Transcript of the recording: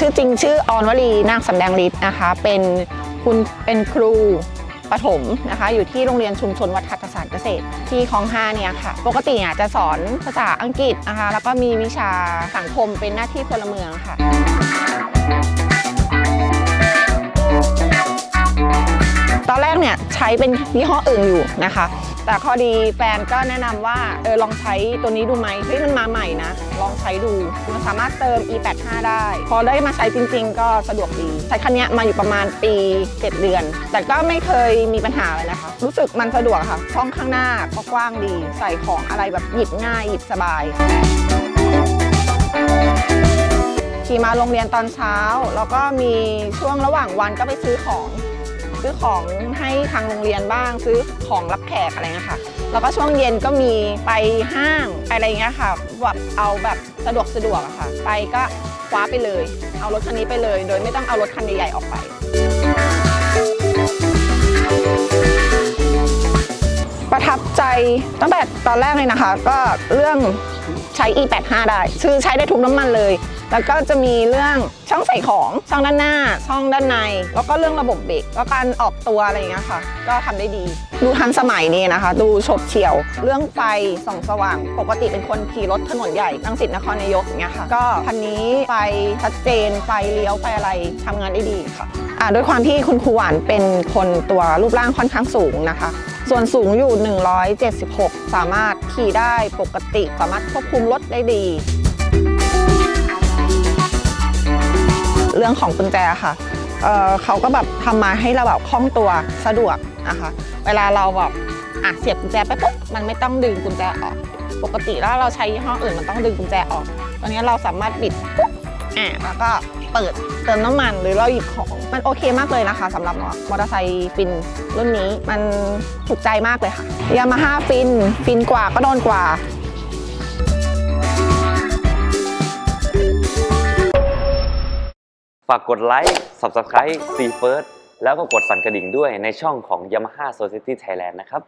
ชื่อจริงชื่อออนวลีนาคสำแดงฤทธิ์นะคะ เป็นคุณเป็นครูประถมนะคะ อยู่ที่โรงเรียนชุมชนวัฒนศาสตร์เกษตรที่คลองห้าเนี่ยค่ะ ปกติเนี่ยจะสอนภาษาอังกฤษนะคะ แล้วก็มีวิชาสังคมเป็นหน้าที่พลเมืองค่ะตอนแรกเนี่ยใช้เป็นยี่ห้ออื่นอยู่นะคะ แต่ข้อดีแฟนก็แนะนำว่าเออลองใช้ตัวนี้ดูไหมเฮ้ยมันมาใหม่นะ ลองใช้ดูมันสามารถเติม e85 ได้ พอได้มาใช้จริง ๆ ก็สะดวกดีใช้คันนี้มาอยู่ประมาณปี 7 เดือน แต่ก็ไม่เคยมีปัญหาเลยนะคะ รู้สึกมันสะดวกค่ะ ช่องข้างหน้าก็กว้างดี ใส่ของอะไรแบบหยิบง่ายหยิบสบายขี่มาโรงเรียนตอนเช้า แล้วก็มีช่วงระหว่างวันก็ไปซื้อของ ซื้อของให้ทางโรงเรียนบ้าง ซื้อของรับแขกอะไรเงี้ยค่ะ แล้วก็ช่วงเย็นก็มีไปห้างอะไรเงี้ยค่ะแบบเอาแบบสะดวกสะดวกอะค่ะ ไปก็คว้าไปเลย เอารถคันนี้ไปเลย โดยไม่ต้องเอารถคันใหญ่ๆออกไปประทับใจตั้งแต่ตอนแรกเลยนะคะ ก็เรื่อง ใช้ e85 ได้คือใช้ได้ทุกน้ำมันเลย แล้วก็จะมีเรื่องช่องใส่ของช่องด้านหน้า ช่องด้านใน แล้วก็เรื่องระบบเบรกแล้วการออกตัวอะไรอย่างเงี้ยค่ะ ก็ทำได้ดี ดูทันสมัยนี่นะคะ ดูฉบเฉี่ยว เรื่องไฟส่องสว่าง ปกติเป็นคนขี่รถถนนใหญ่รังสิตนครนายกอย่างเงี้ยค่ะ ก็คันนี้ไฟชัดเจนไฟเลี้ยวไฟอะไรทำงานได้ดีค่ะอ่าด้วยความที่คุณครูหวานเป็นคนตัวรูปร่างค่อนข้างสูงนะคะ ส่วนสูงอยู่ 176 สามารถขี่ได้ปกติ สามารถควบคุมรถได้ดี เรื่องของกุญแจค่ะเเขาก็แบบทำมาให้เราแบบคล่องตัวสะดวกนะคะเวลาเราแบบอะเสียบกุญแจไปปุ๊บมันไม่ต้องดึงกุญแจออก ปกติแล้วเราใช้ยี่ห้ออื่นมันต้องดึงกุญแจออก ตอนนี้เราสามารถบิดปุ๊บ อะแล้วก็เปิดเติมน้ำมันหรือเราหยิบของมันโอเคมากเลยนะคะสำหรับมอเตอร์ไซค์ฟินรุ่นนี้มันถูกใจมากเลยค่ะยามาฮ่าฟินฟินกว่าก็โดนกว่าฝากกดไลค์ Subscribe ซีเฟิร์สแล้วก็กดสั่นกระดิ่งด้วยในช่องของ Yamaha Society Thailand นะครับ